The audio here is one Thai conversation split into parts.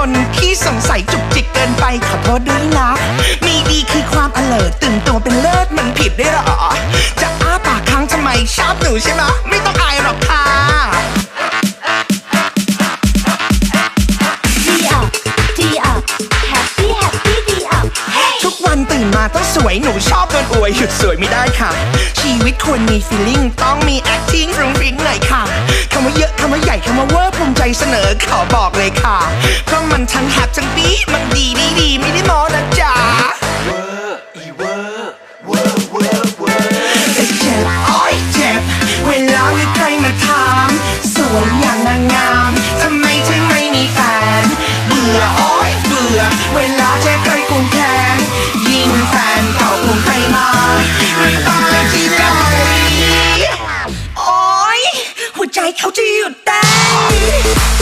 สงสัยจุกจิกเกินไปขอโทษด้วยนะ มีดีคือความอเลิร์ตื่นตัวเป็นเลิศมันผิดได้หรอ จะอ้าปากค้างทำไมชอบหนูใช่ไหมะไม่ต้องอายหรอกค่ะดีอะดีอะแฮปปี้แฮปปี้ดีอะทุกวันตื่นมาต้องสวยหนูชอบโดนอวยหยุดสวยไม่ได้ค่ะ ชีวิตควรมี feeling ต้องมี acting ฟรุ้งฟริ้งหน่อยค่ะ ใหญ่คำว่าเวอร์ภูมิใจเสนอขอบอกเลยค่ะ เพราะมันทั้งแฮปทั้งปีมัน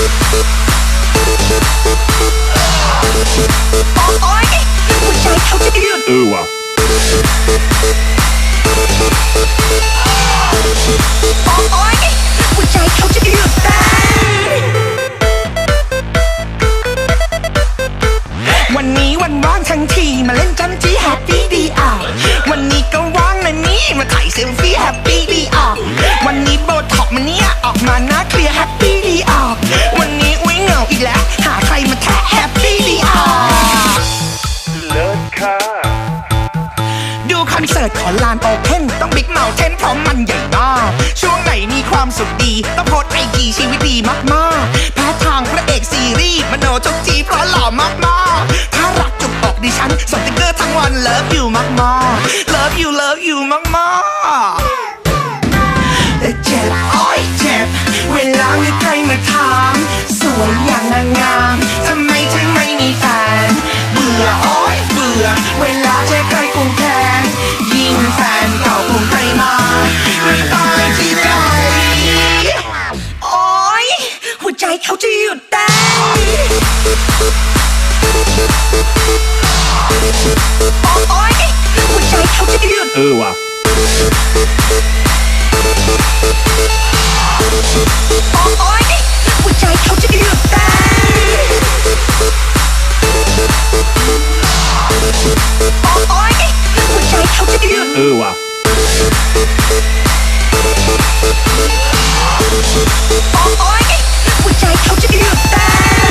ต้นวันนี้วันว่างทั้งทีมาเล่นจำจี้แฮปปี้ดีอะวันนี้ก็ว่างนะนี่มาถ่ายเซลฟี่แฮปปี้ดี อนเสิร์ตขอลานโอเพนต้องบิ๊กเมาเทนเพราะมันใหญ่มากช่วงไหนมีความสุขดี ต้องโพสไอจีชีวิตดีมากๆแพ้ทางพระเอกซีรีส์มโนจกจีเพราะหล่อมากๆ ถ้ารักจุกอกดิฉันส่งติ๊กเกอร์ทั้งวันเลิฟอยู่มากๆ love you love you มากๆเจ็บโอ้ยเจ็บ เวลามีใครมาถาม สวยอย่างนางงาม โอ๊ยหัวใจเขาจะหยุดเต้นโอ๊ยหัวใจเขาจะหยุด เออว่ะ โอ๊ยหัวใจเขาจะหยุดเต้นโอ๊ยหัวใจเขาจะหยุด เออว่ะ Oh, oh, yeah.